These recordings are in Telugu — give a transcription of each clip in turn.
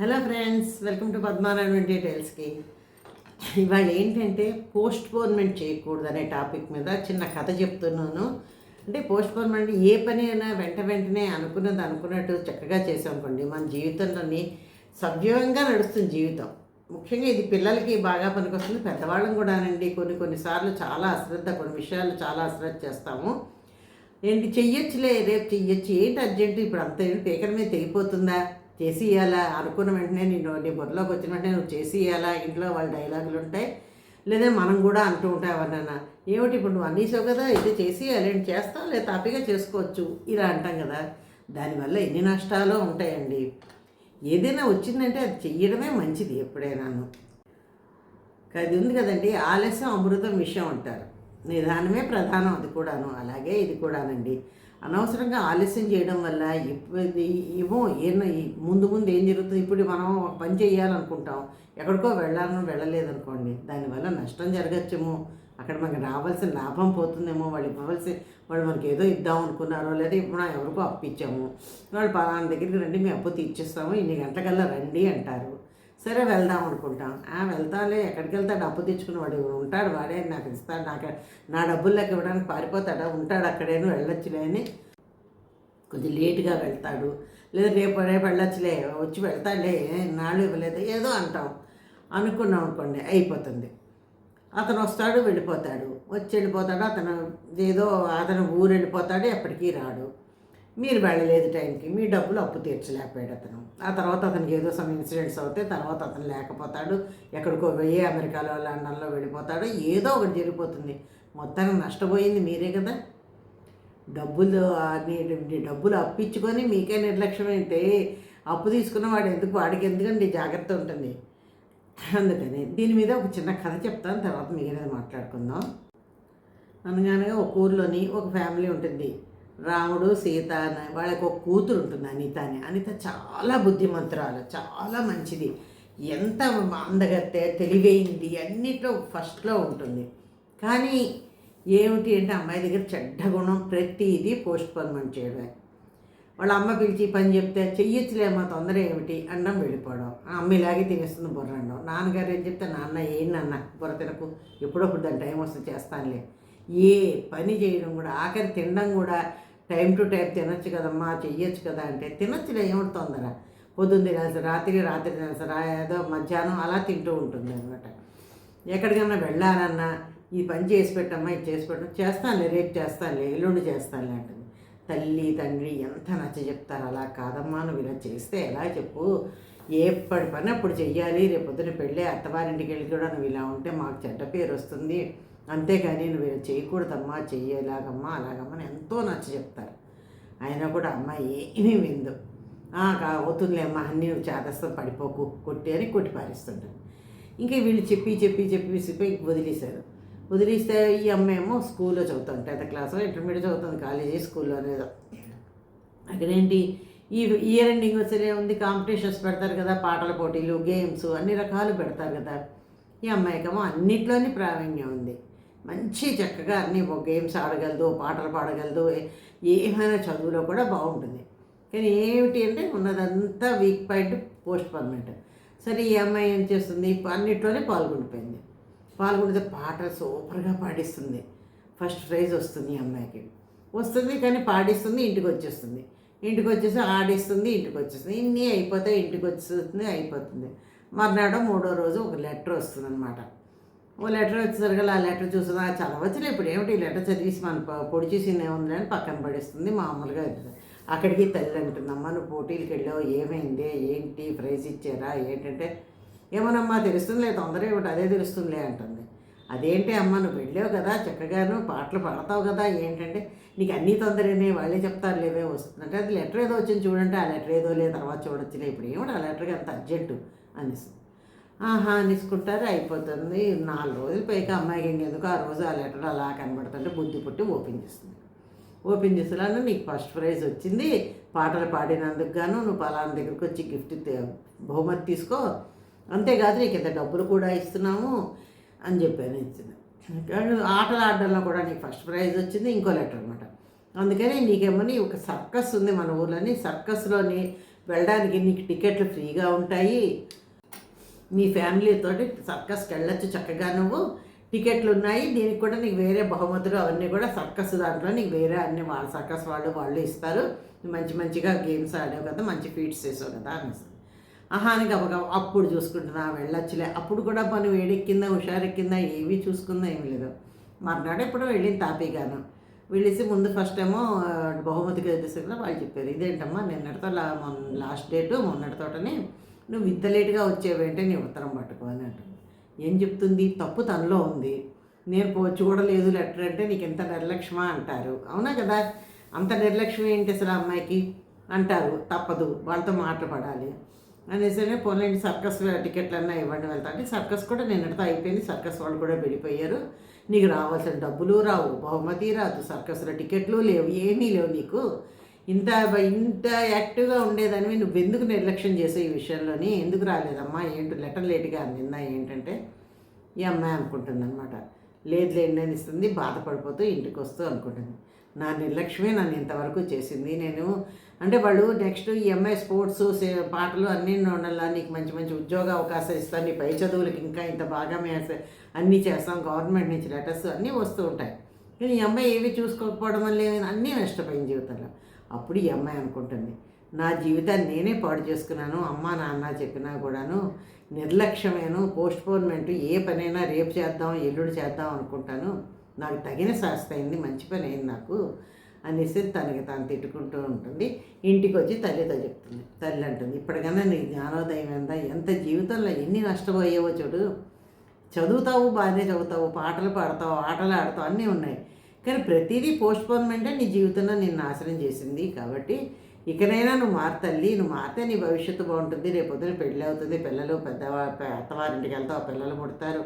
Hello friends welcome to Padmarayana డీటెయిల్స్కి ఇవాళ ఏంటంటే పోస్ట్ పోన్మెంట్ చేయకూడదు అనే టాపిక్ మీద చిన్న కథ చెప్తున్నాను. అంటే పోస్ట్ పోన్మెంట్ ఏ పని అయినా వెంట వెంటనే అనుకున్నది అనుకున్నట్టు చక్కగా చేసామనుకోండి మన జీవితంలోని సవ్యంగా నడుస్తుంది జీవితం. ముఖ్యంగా ఇది పిల్లలకి బాగా పనికొస్తుంది పెద్దవాళ్ళం కూడానండి. కొన్ని కొన్నిసార్లు చాలా అశ్రద్ధ కొన్ని విషయాలు చాలా అశ్రద్ధ చేస్తాము. ఏంటి చెయ్యొచ్చులే రేపు చెయ్యొచ్చు. ఏంటి అర్జెంటు? ఇప్పుడు అంత ఏంటి పేకల మీద తెగిపోతుందా? చేసి ఇవ్వాలా అనుకున్న వెంటనే నేను నీ బుర్రలోకి వచ్చిన వెంటనే నువ్వు చేసి ఇవ్వాలా ఇంట్లో వాళ్ళ డైలాగులు ఉంటాయి. లేదా మనం కూడా అంటూ ఉంటాం ఎవరినైనా ఏమిటి ఇప్పుడు నువ్వు అన్నీసావు కదా ఇది చేసి అలాంటి చేస్తావు లేదా తాపీగా చేసుకోవచ్చు? ఇలా అంటాం కదా. దానివల్ల ఎన్ని నష్టాలు ఉంటాయండి? ఏదైనా వచ్చిందంటే అది చెయ్యడమే మంచిది ఎప్పుడైనాను. అది ఉంది కదండి ఆలస్యం అమృతం విషయం అంటారు. నిదానమే ప్రధానం అది కూడాను. అలాగే ఇది కూడానండి. అనవసరంగా ఆలస్యం చేయడం వల్ల ఏమో ఏమో ముందు ముందు ఏం జరుగుతుంది ఇప్పుడు మనం ఒక పని చేయాలనుకుంటాం. ఎక్కడికో వెళ్ళాలని వెళ్ళలేదనుకోండి. దానివల్ల నష్టం జరగచ్చేమో. అక్కడ మనకి రావాల్సిన లాభం పోతుందేమో. వాళ్ళు ఇవ్వవలసి వాళ్ళు మనకి ఏదో ఇద్దాం అనుకున్నారో లేదా ఇప్పుడు ఎవరికో అప్పు ఇచ్చాము. వాళ్ళు పలానా దగ్గరికి రండి మేము అప్పు తీర్చేస్తాము. ఇన్ని గంటకల్లా రండి అంటారు. సరే వెళ్దాం అనుకుంటాం. ఆ వెళ్తాలే ఎక్కడికి వెళ్తాడు అప్పు తెచ్చుకుని వాడు ఉంటాడు వాడే నాకు ఇస్తాడు నాకు నా డబ్బులు లెక్క ఇవ్వడానికి పారిపోతాడా ఉంటాడు అక్కడేను వెళ్ళొచ్చులే అని. కొద్దిగా లేటుగా వెళ్తాడు. లేదా రేపు రేపు వెళ్ళొచ్చులే వచ్చి వెళ్తాడులే నాళ్ళు ఇవ్వలేదు ఏదో అంటాం. అనుకున్నాం అనుకోండి అయిపోతుంది. అతను వస్తాడు వెళ్ళిపోతాడు. వచ్చి వెళ్ళిపోతాడు అతను ఏదో అతను ఊరు వెళ్ళిపోతాడు ఎప్పటికీ రాడు. మీరు వెళ్ళలేదు టైంకి మీ డబ్బులు అప్పు తీర్చలేకపోయాడు అతను. ఆ తర్వాత అతనికి ఏదో సమ్ ఇన్సిడెంట్స్ అవుతాయి తర్వాత అతను లేకపోతాడు ఎక్కడికో వెయ్యి అమెరికాలో లండన్లో వెళ్ళిపోతాడు ఏదో ఒకటి జరిగిపోతుంది. మొత్తానికి నష్టపోయింది మీరే కదా. డబ్బులు డబ్బులు అప్పించుకొని మీకే నిర్లక్ష్యం అయితే అప్పు తీసుకున్న వాడు ఎందుకు వాడికి ఎందుకండి జాగ్రత్త ఉంటుంది? అందుకని దీని మీద ఒక చిన్న కథ చెప్తాను తర్వాత మిగిలినది మాట్లాడుకుందాం. అనగానే ఒక ఊర్లోని ఒక ఫ్యామిలీ ఉంటుంది. రాముడు సీత అని వాళ్ళకి ఒక కూతురు ఉంటుంది అనిత అని. అనిత చాలా బుద్ధిమంతురాలు చాలా మంచిది. ఎంత అందగత్తే తెలివైంది అన్నిట్లో ఫస్ట్లో ఉంటుంది. కానీ ఏమిటి అంటే అమ్మాయి దగ్గర చెడ్డ గుణం ప్రతిదీ పోస్ట్ పోన్మెంట్ చేయడమే. వాళ్ళ అమ్మ పిలిచి పని చెప్తే చెయ్యొచ్చులేమో తొందర ఏమిటి? అన్నం వెళ్ళిపోవడం ఆ అమ్మ ఇలాగే తినేస్తుంది బుర్ర అనడం నాన్నగారు ఏం చెప్తే నాన్న ఏంటి నాన్న? బుర్ర తినకు. ఎప్పుడప్పుడు దాని టైం వస్తే చేస్తానులే. ఏ పని చేయడం కూడా ఆఖరి తినడం కూడా టైం టు టైం తినొచ్చు కదమ్మా చెయ్యొచ్చు కదా అంటే తినొచ్చులే ఏమిటి తొందర. పొద్దున్న తినాల్సి రాత్రి రాత్రి తినాల్సి రా ఏదో మధ్యాహ్నం అలా తింటూ ఉంటుంది అనమాట ఎక్కడికైనా వెళ్ళాలన్నా ఈ పని చేసి పెట్టమ్మా ఇది చేసి పెట్టడం చేస్తానులే రేపు చేస్తానులే ఎల్లుండి చేస్తానులే అంటుంది. తల్లి తండ్రి ఎంత నచ్చ చెప్తారు అలా కాదమ్మా నువ్వు ఇలా చేస్తే ఎలా చెప్పు? ఎప్పటి పని అప్పుడు చెయ్యాలి రేపు పొద్దున పెళ్ళి అత్తవారింటికి వెళ్ళి కూడా నువ్వు ఇలా ఉంటే మాకు చెడ్డ పేరు వస్తుంది. అంతేకాని నువ్వు చేయకూడదమ్మా చెయ్యేలాగమ్మా అలాగమ్మా అని ఎంతో నచ్చ చెప్తారు. అయినా కూడా అమ్మాయి ఏమీ విందు. అవుతుందిలే అమ్మ అన్నీ నువ్వు చేతస్తం పడిపోకు కొట్టి అని కొట్టి పారిస్తుంటాను ఇంకా వీళ్ళు చెప్పి చెప్పి చెప్పి విసిపోయి వదిలేశారు. వదిలేస్తే ఈ అమ్మ ఏమో స్కూల్లో చదువుతాను టెన్త్ క్లాస్లో ఇంటర్మీడియట్ చదువుతుంది కాలేజీ స్కూల్లో అనేది. అక్కడేంటి ఈ ఇయర్ ఎండింగ్ వచ్చే ఉంది కాంపిటీషన్స్ పెడతారు కదా పాటల పోటీలు గేమ్స్ అన్ని రకాలు పెడతారు కదా. ఈ అమ్మాయికేమో అన్నిట్లోని ప్రావీణ్యం ఉంది. మంచి చక్కగా అన్ని గేమ్స్ ఆడగలదు పాటలు పాడగలదు ఏమైనా చదువులో కూడా బాగుంటుంది. కానీ ఏమిటి అంటే ఉన్నదంతా వీక్ పాయింట్ పోస్ట్ పర్మనెంట్ సరే ఈ అమ్మాయి ఏం చేస్తుంది? అన్నిట్లోనే పాల్గొనిపోయింది. పాల్గొంటే పాటలు సూపర్గా పాడిస్తుంది. ఫస్ట్ ప్రైజ్ వస్తుంది ఈ అమ్మాయికి. వస్తుంది కానీ పాడిస్తుంది ఇంటికి వచ్చేస్తుంది. ఇంటికి వచ్చేసి ఆడిస్తుంది ఇంటికి వచ్చేస్తుంది. ఇన్ని అయిపోతే ఇంటికి వచ్చేస్తుంది అయిపోతుంది. మర్నాడు మూడో రోజు ఒక లెటర్ వస్తుంది అనమాట ఓ లెటర్ వచ్చేసరికి ఆ లెటర్ చూసిన చదవచ్చులే ఇప్పుడు ఏమిటి? ఈ లెటర్ చదివేసి మన పొడి చూసి ఏముంది అని పక్కన పడేస్తుంది మామూలుగా. అక్కడికి తల్లి అంటుందమ్మా నువ్వు పోటీలకు వెళ్ళావు ఏమైంది? ఏంటి? ప్రైజ్ ఇచ్చారా? ఏంటంటే ఏమోనమ్మా తెలుస్తుందిలే తొందర ఏమిటి అదే తెలుస్తుందిలే అంటుంది. అదేంటి అమ్మ నువ్వు వెళ్ళావు కదా చక్కగాను పాటలు పాడతావు కదా ఏంటంటే నీకు అన్నీ తొందరనే వాళ్ళే చెప్తారు లేవే వస్తుందంటే అది లెటర్ ఏదో వచ్చింది చూడంటే ఆ లెటర్ ఏదో లేదు తర్వాత చూడొచ్చులే ఇప్పుడు ఏమిటి ఆ లెటర్కి అంత అర్జెంటు? అనేసి. ఆహా అనేసుకుంటారు అయిపోతుంది. నాలుగు రోజులు పైకి అమ్మాయికి ఇంకెందుకు ఆ రోజు ఆ లెటర్ అలా కనబడుతుంటే బుద్ధి పుట్టి ఓపెన్ చేస్తుంది. ఓపెన్ చేసేలాను నీకు ఫస్ట్ ప్రైజ్ వచ్చింది. పాటలు పాడినందుకు గాను నువ్వు పలానా దగ్గరికి వచ్చి గిఫ్ట్ బహుమతి తీసుకో. అంతేకాదు నీకు ఇంత డబ్బులు కూడా ఇస్తున్నాము అని చెప్పాను ఇచ్చింది. ఆటలు ఆడడంలో కూడా నీకు ఫస్ట్ ప్రైజ్ వచ్చింది ఇంకో లెటర్ అనమాట అందుకని నీకేమని ఒక సర్కస్ ఉంది మన ఊర్లోని. సర్కస్లోని వెళ్ళడానికి నీకు టికెట్లు ఫ్రీగా ఉంటాయి. మీ ఫ్యామిలీతో సర్కస్కి వెళ్ళొచ్చు చక్కగా నువ్వు. టికెట్లు ఉన్నాయి దీనికి కూడా నీకు వేరే బహుమతులు అవన్నీ కూడా సర్కస్ దాంట్లో నీకు వేరే అన్ని వాళ్ళ సర్కస్ వాళ్ళు వాళ్ళు ఇస్తారు. మంచి మంచిగా గేమ్స్ ఆడావు కదా మంచి ఫీట్స్ చేసావు కదా అనేసి. ఆహా అని గబగబ అప్పుడు చూసుకుంటున్నా వెళ్ళొచ్చులే. అప్పుడు కూడా పని వేడెక్కిందా హుషారెక్కిందా ఏవి చూసుకుందా ఏమి లేదు. మర్నాడు ఎప్పుడో వెళ్ళింది తాపీగాను వెళ్ళేసి ముందు ఫస్ట్ ఏమో బహుమతిగా బహుమతి వాళ్ళు చెప్పారు. ఇదేంటమ్మా నిన్నటితో లా మొన్న లాస్ట్ డేటు మొన్నటితోటనే నువ్వు ఇంత లేటుగా వచ్చేవేంటే నీ ఉత్తరం పట్టుకో అని అంటుంది. ఏం చెప్తుంది? తప్పు తనలో ఉంది. నేను కూడా చూడలేదు లెటర్ అంటే నీకు ఎంత నిర్లక్ష్యమా అంటారు. అవునా కదా? అంత నిర్లక్ష్యం ఏంటి అసలు అమ్మాయికి? అంటారు. తప్పదు. వాళ్ళతో మాట్లాడాలి. అనేసరి పోలేండి సర్కస్ టికెట్లన్నా ఇవ్వండి వెళ్తా. అంటే సర్కస్ కూడా నిన్నటితో అయిపోయింది. సర్కస్ వాళ్ళు కూడా వెళ్ళిపోయారు నీకు రావాల్సిన డబ్బులు రావు. బహుమతి రాదు. సర్కస్లో టికెట్లు లేవు. ఏమీ లేవు నీకు. ఇంత ఇంత యాక్టివ్గా ఉండేదానివి నువ్వు ఎందుకు నిర్లక్ష్యం చేసే ఈ విషయంలోని? ఎందుకు రాలేదమ్మా? ఏంటి? లెటర్ లేట్గా అందిందా? ఏంటంటే ఈ అమ్మాయి అనుకుంటుంది అనమాట లేదు లేండి అని ఇస్తుంది బాధపడిపోతూ ఇంటికి వస్తూ అనుకుంటుంది. నా నిర్లక్ష్యమే నన్ను ఇంతవరకు చేసింది. నేను అంటే వాళ్ళు నెక్స్ట్ ఈ అమ్మాయి స్పోర్ట్స్ సే- పాటలు అన్నీ ఉండాలా నీకు మంచి మంచి ఉద్యోగ అవకాశాలు ఇస్తాను నీ పై చదువులకి ఇంకా ఇంత బాగా మేము అన్నీ చేస్తాం గవర్నమెంట్ నుంచి లెటర్స్ అన్నీ వస్తూ ఉంటాయి. కానీ ఈ అమ్మాయి ఏవి చూసుకోకపోవడం వల్ల అన్నీ నష్టపోయింది జీవితంలో. అప్పుడు ఈ అమ్మాయి అనుకుంటుంది నా జీవితాన్ని నేనే పాడు చేసుకున్నాను అమ్మ నాన్న చెప్పినా కూడాను నిర్లక్ష్యమేను పోస్ట్పోన్మెంట్ ఏ పనైనా రేపు చేద్దాం ఎల్లుడు చేద్దాం అనుకుంటాను. నాకు తగిన శాస్త్ర అయింది మంచి పని అయింది నాకు అనేసి తనకి తాను తిట్టుకుంటూ ఉంటుంది. ఇంటికి వచ్చి తల్లితో చెప్తుంది తల్లి అంటుంది ఇప్పటికన్నా నీ జ్ఞానోదయం ఏందా? ఎంత జీవితంలో ఎన్ని నష్టపోయావో చూడు. చదువుతావు బాగానే చదువుతావు పాటలు పాడతావు ఆటలు ఆడతావు అన్నీ ఉన్నాయి. కానీ ప్రతిదీ పోస్ట్పోన్మెంటే నీ జీవితంలో నిన్ను నాశనం చేసింది కాబట్టి ఇకనైనా నువ్వు మారుతల్లి నువ్వు మారితే నీ భవిష్యత్తు బాగుంటుంది. రేపు పొద్దున పెళ్ళి అవుతుంది పిల్లలు పెద్దవా అత్తవారింటికి వెళ్తావు పిల్లలు పుడతారు.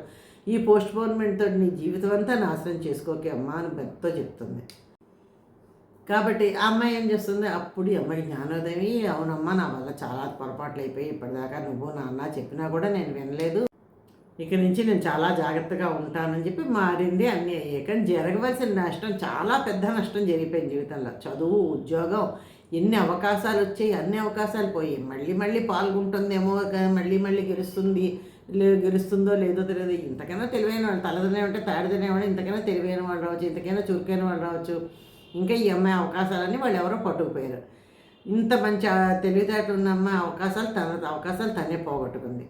ఈ పోస్ట్పోన్మెంట్తో నీ జీవితం అంతా నాశనం చేసుకోకే అమ్మా అని భర్తతో చెప్తుంది. కాబట్టి ఆ అమ్మాయి ఏం చేస్తుంది? అప్పుడు ఈ అమ్మాయి జ్ఞానోదయం అవునమ్మా నా వల్ల చాలా పొరపాట్లు అయిపోయి ఇప్పటిదాకా నువ్వు నాన్న చెప్పినా కూడా నేను వినలేదు. ఇక నుంచి నేను చాలా జాగ్రత్తగా ఉంటానని చెప్పి మారింది అన్నీ అయ్యాయి. కానీ జరగవలసిన నష్టం చాలా పెద్ద నష్టం జరిగిపోయింది జీవితంలో. చదువు ఉద్యోగం ఎన్ని అవకాశాలు వచ్చాయి అన్ని అవకాశాలు పోయి మళ్ళీ మళ్ళీ పాల్గొంటుందేమో మళ్ళీ మళ్ళీ గెలుస్తుంది లేదు గెలుస్తుందో లేదో తెలియదు. ఇంతకైనా తెలివైన వాళ్ళు తలదనే ఉంటే తాడిదనేవాడు ఇంతకైనా తెలివైన వాళ్ళు రావచ్చు ఇంతకైనా చురుకైన వాళ్ళు రావచ్చు. ఇంకా ఈ అమ్మాయి అవకాశాలన్నీ వాళ్ళు ఎవరో పట్టుకుపోయారు. ఇంత మంచి తెలివితేటలు ఉన్న అమ్మాయి అవకాశాలు తన అవకాశాలు తనే పోగొట్టుకుంది.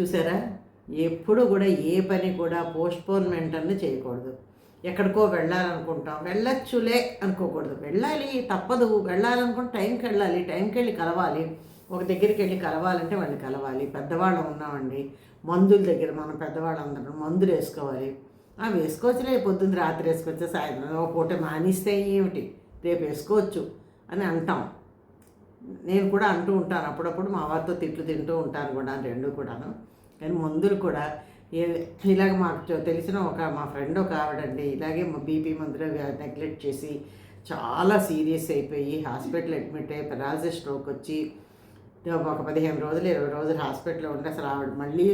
చూసారా? ఎప్పుడు కూడా ఏ పని కూడా పోస్ట్పోన్మెంట్ అన్ని చేయకూడదు. ఎక్కడికో వెళ్ళాలనుకుంటాం వెళ్ళొచ్చులే అనుకోకూడదు. వెళ్ళాలి తప్పదు. వెళ్ళాలనుకుంటే టైంకి వెళ్ళాలి టైంకి వెళ్ళి కలవాలి. ఒక దగ్గరికి వెళ్ళి కలవాలంటే వాళ్ళు కలవాలి. పెద్దవాళ్ళు ఉన్నామండి మందుల దగ్గర మనం పెద్దవాళ్ళు అందరం మందులు వేసుకోవాలి. ఆ వేసుకోవచ్చులే పొద్దున్న రాత్రి వేసుకోవచ్చు సాయంత్రం ఒక పూట మానిస్తే ఏమిటి? రేపు వేసుకోవచ్చు అని అంటాం. నేను కూడా అంటూ ఉంటాను. అప్పుడప్పుడు మా వారితో తిట్లు తింటూ ఉంటాను కూడా రెండు కూడాను. కానీ మందులు కూడా ఏ ఇలాగ మాకు తెలిసిన ఒక మా ఫ్రెండ్ ఒక ఆవిడండి ఇలాగే మా బీపీ మందులు నెగ్లెక్ట్ చేసి చాలా సీరియస్ అయిపోయి హాస్పిటల్ అడ్మిట్ అయ్యి పెరాలసిస్ స్ట్రోక్ వచ్చి ఒక పదిహేను రోజులు ఇరవై రోజులు హాస్పిటల్లో ఉంటే అసలు ఆవిడ మళ్ళీ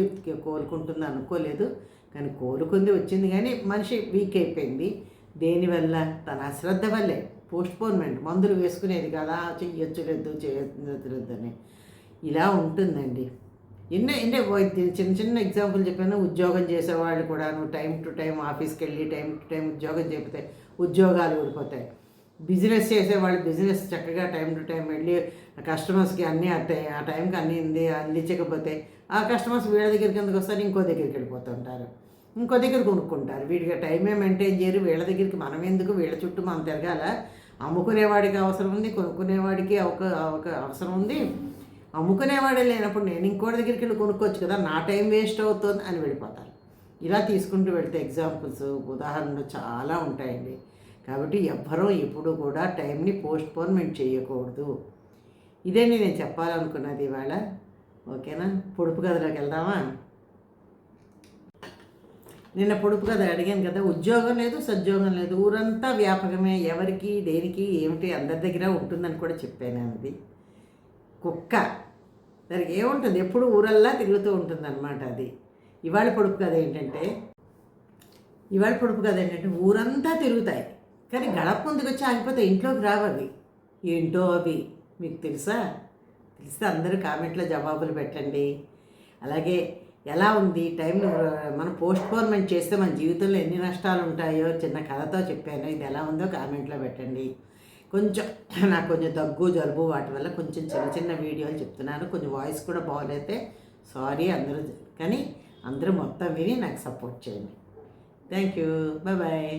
కోలుకుంటుంది అనుకోలేదు. కానీ కోలుకుంది వచ్చింది కానీ మనిషి వీక్ అయిపోయింది. దేనివల్ల తన అశ్రద్ధ వల్లే. పోస్ట్పోన్మెంట్ మందులు వేసుకునేది కదా చెయ్యొచ్చు లేదు చేయొచ్చు అని. ఇలా ఉంటుందండి. ఎన్నో ఎన్నో చిన్న చిన్న ఎగ్జాంపుల్ చెప్పాను. ఉద్యోగం చేసేవాళ్ళు కూడా నువ్వు టైం టు టైం ఆఫీస్కి వెళ్ళి టైం టు టైం ఉద్యోగం చెబితే ఉద్యోగాలు ఊడిపోతాయి బిజినెస్ చేసేవాళ్ళు బిజినెస్ చక్కగా టైం టు టైం వెళ్ళి కస్టమర్స్కి అన్నీ అట్టాయి ఆ టైంకి అన్నీ ఇంది అందించకపోతే ఆ కస్టమర్స్ వీళ్ళ దగ్గరికి ఎందుకు వస్తారు? ఇంకో దగ్గరికి వెళ్ళిపోతుంటారు. ఇంకో దగ్గర కొనుక్కుంటారు. వీడికి టైమే మెయింటైన్ చేయరు. వీళ్ళ దగ్గరికి మనం ఎందుకు? వీళ్ళ చుట్టూ మనం తిరగాల? అమ్ముకునేవాడికి అవసరం ఉంది కొనుక్కునేవాడికి ఒక ఒక అవసరం ఉంది. అమ్ముకునేవాడే లేనప్పుడు నేను ఇంకోటి దగ్గరికి వెళ్ళి కొనుక్కోవచ్చు కదా నా టైం వేస్ట్ అవుతుంది అని వెళ్ళిపోతారు. ఇలా తీసుకుంటూ వెళ్తే ఎగ్జాంపుల్స్ ఉదాహరణలు చాలా ఉంటాయండి. కాబట్టి ఎవ్వరూ ఇప్పుడు కూడా టైంని పోస్ట్పోన్మెంట్ చేయకూడదు. ఇదే నేను చెప్పాలనుకున్నది ఇవాళ. ఓకేనా? పొడుపు కథలోకి వెళ్దామా? నిన్న పొడుపు కథ అడిగాను కదా ఉద్యోగం లేదు సద్యోగం లేదు. ఊరంతా వ్యాపకమే ఎవరికి దేనికి ఏమిటి అందరి దగ్గర ఉంటుందని కూడా చెప్పాను అది కుక్క. దానికి ఏముంటుంది? ఎప్పుడు ఊరల్లా తిరుగుతూ ఉంటుంది అనమాట అది. ఇవాళ పొడుపు కథ ఏంటంటే ఇవాళ పొడుపు కథ ఏంటంటే ఊరంతా తిరుగుతాయి. కానీ గడప ముందుకు వచ్చి ఆగిపోతే ఇంట్లోకి రావు అవి. ఏంటో అవి? మీకు తెలుసా? తెలిస్తే అందరూ కామెంట్లో జవాబులు పెట్టండి. అలాగే ఎలా ఉంది? టైం మనం పోస్ట్ పోన్మెంట్ చేస్తే మన జీవితంలో ఎన్ని నష్టాలు ఉంటాయో చిన్న కథతో చెప్పాను. ఇది ఎలా ఉందో కామెంట్లో పెట్టండి. కొంచెం నాకు కొంచెం దగ్గు జలుబు వాటి వల్ల కొంచెం చిన్న చిన్న వీడియోలు చెప్తున్నాను. కొంచెం వాయిస్ కూడా బాగోలేతే సారీ అందరూ. కానీ అందరూ మొత్తం విని నాకు సపోర్ట్ చేయండి. Thank you bye bye